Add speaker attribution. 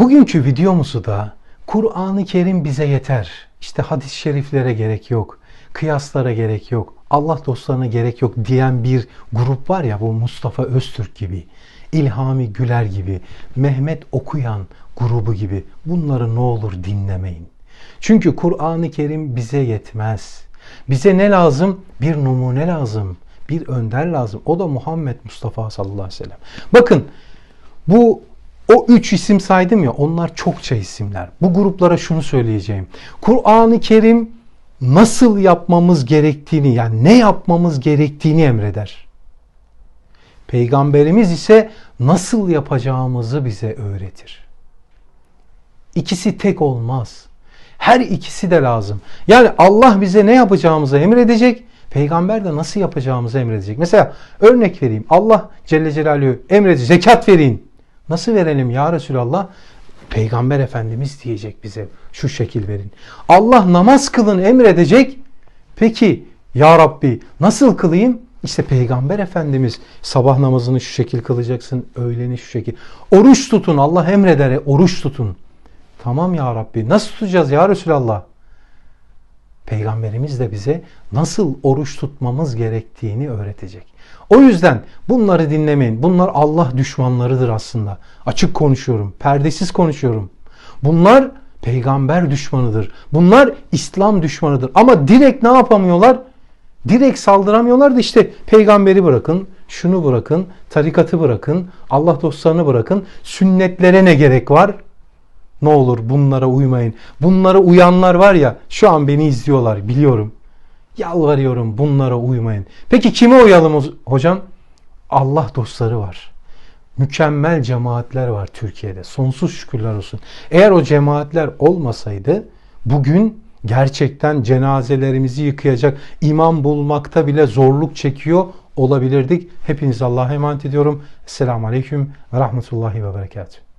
Speaker 1: Bugünkü videomuzu da Kur'an-ı Kerim bize yeter. İşte hadis-i şeriflere gerek yok. Kıyaslara gerek yok. Allah dostlarına gerek yok diyen bir grup var ya bu Mustafa Öztürk gibi, İlhami Güler gibi, Mehmet Okuyan grubu gibi bunları ne olur dinlemeyin. Çünkü Kur'an-ı Kerim bize yetmez. Bize ne lazım? Bir numune lazım. Bir önder lazım. O da Muhammed Mustafa sallallahu aleyhi ve sellem. Bakın bu o üç isim saydım ya onlar çokça isimler. Bu gruplara şunu söyleyeceğim. Kur'an-ı Kerim nasıl yapmamız gerektiğini yani ne yapmamız gerektiğini emreder. Peygamberimiz ise nasıl yapacağımızı bize öğretir. İkisi tek olmaz. Her ikisi de lazım. Yani Allah bize ne yapacağımızı emredecek, peygamber de nasıl yapacağımızı emredecek. Mesela örnek vereyim. Allah Celle Celaluhu emredecek. Zekat verin. Nasıl verelim ya Resulallah? Peygamber Efendimiz diyecek bize şu şekil verin. Allah namaz kılın emredecek. Peki ya Rabbi nasıl kılayım? İşte Peygamber Efendimiz sabah namazını şu şekil kılacaksın, öğleni şu şekil. Oruç tutun Allah emreder, oruç tutun. Tamam ya Rabbi nasıl tutacağız ya Resulallah? Peygamberimiz de bize nasıl oruç tutmamız gerektiğini öğretecek. O yüzden bunları dinlemeyin. Bunlar Allah düşmanlarıdır aslında. Açık konuşuyorum, perdesiz konuşuyorum. Bunlar peygamber düşmanıdır. Bunlar İslam düşmanıdır. Ama direkt ne yapamıyorlar? Direkt saldıramıyorlar da işte peygamberi bırakın, şunu bırakın, tarikatı bırakın, Allah dostlarını bırakın. Sünnetlere ne gerek var? Ne olur bunlara uymayın. Bunlara uyanlar var ya şu an beni izliyorlar biliyorum. Yalvarıyorum bunlara uymayın. Peki kime uyalım hocam? Allah dostları var. Mükemmel cemaatler var Türkiye'de. Sonsuz şükürler olsun. Eğer o cemaatler olmasaydı bugün gerçekten cenazelerimizi yıkayacak imam bulmakta bile zorluk çekiyor olabilirdik. Hepinizi Allah'a emanet ediyorum. Esselamu Aleyküm ve Rahmetullahi ve Berekatuhu.